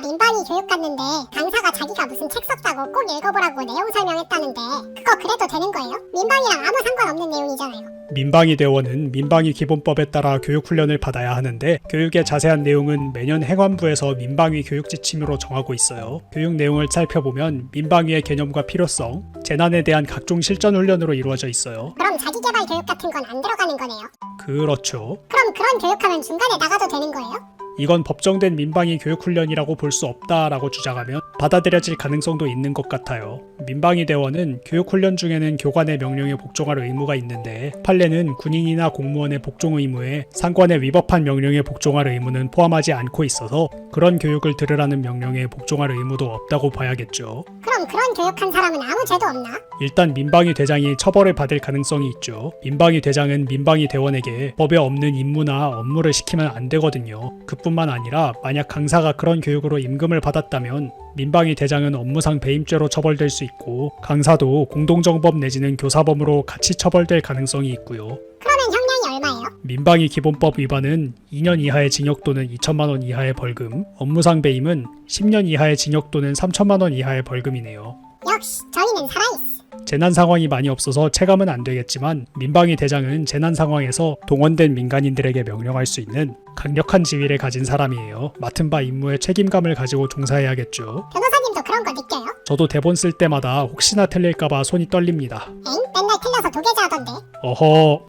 민방위 교육 갔는데 강사가 자기가 무슨 책 썼다고 꼭 읽어보라고 내용 설명했다는데 그거 그래도 되는 거예요? 민방위랑 아무 상관없는 내용이잖아요. 민방위 대원은 민방위 기본법에 따라 교육 훈련을 받아야 하는데 교육의 자세한 내용은 매년 행안부에서 민방위 교육 지침으로 정하고 있어요. 교육 내용을 살펴보면 민방위의 개념과 필요성, 재난에 대한 각종 실전 훈련으로 이루어져 있어요. 그럼 자기개발 교육 같은 건 안 들어가는 거네요. 그렇죠. 그럼 그런 교육하면 중간에 나가도 되는 거예요? 이건 법정된 민방위 교육 훈련이라고 볼 수 없다라고 주장하면 받아들여질 가능성도 있는 것 같아요. 민방위 대원은 교육 훈련 중에는 교관의 명령에 복종할 의무가 있는데 판례는 군인이나 공무원의 복종 의무에 상관에 위법한 명령에 복종할 의무는 포함하지 않고 있어서 그런 교육을 들으라는 명령에 복종할 의무도 없다고 봐야겠죠. 그럼 그런 교육한 사람은 아무 죄도 없나? 일단 민방위 대장이 처벌을 받을 가능성이 있죠. 민방위 대장은 민방위 대원에게 법에 없는 임무나 업무를 시키면 안 되거든요. 그뿐만 아니라 만약 강사가 그런 교육으로 임금을 받았다면 민방위 대장은 업무상 배임죄로 처벌될 수 있고 강사도 공동정범 내지는 교사범으로 같이 처벌될 가능성이 있고요. 그러면 형량이 얼마예요? 민방위 기본법 위반은 2년 이하의 징역 또는 2천만 원 이하의 벌금, 업무상 배임은 10년 이하의 징역 또는 3천만 원 이하의 벌금이네요. 역시 저희는 살아있어. 재난 상황이 많이 없어서 체감은 안 되겠지만 민방위 대장은 재난 상황에서 동원된 민간인들에게 명령할 수 있는 강력한 지위를 가진 사람이에요. 맡은 바 임무에 책임감을 가지고 종사해야겠죠. 변호사님도 그런 거 느껴요? 저도 대본 쓸 때마다 혹시나 틀릴까봐 손이 떨립니다. 엥? 맨날 틀려서 도계자 하던데. 어허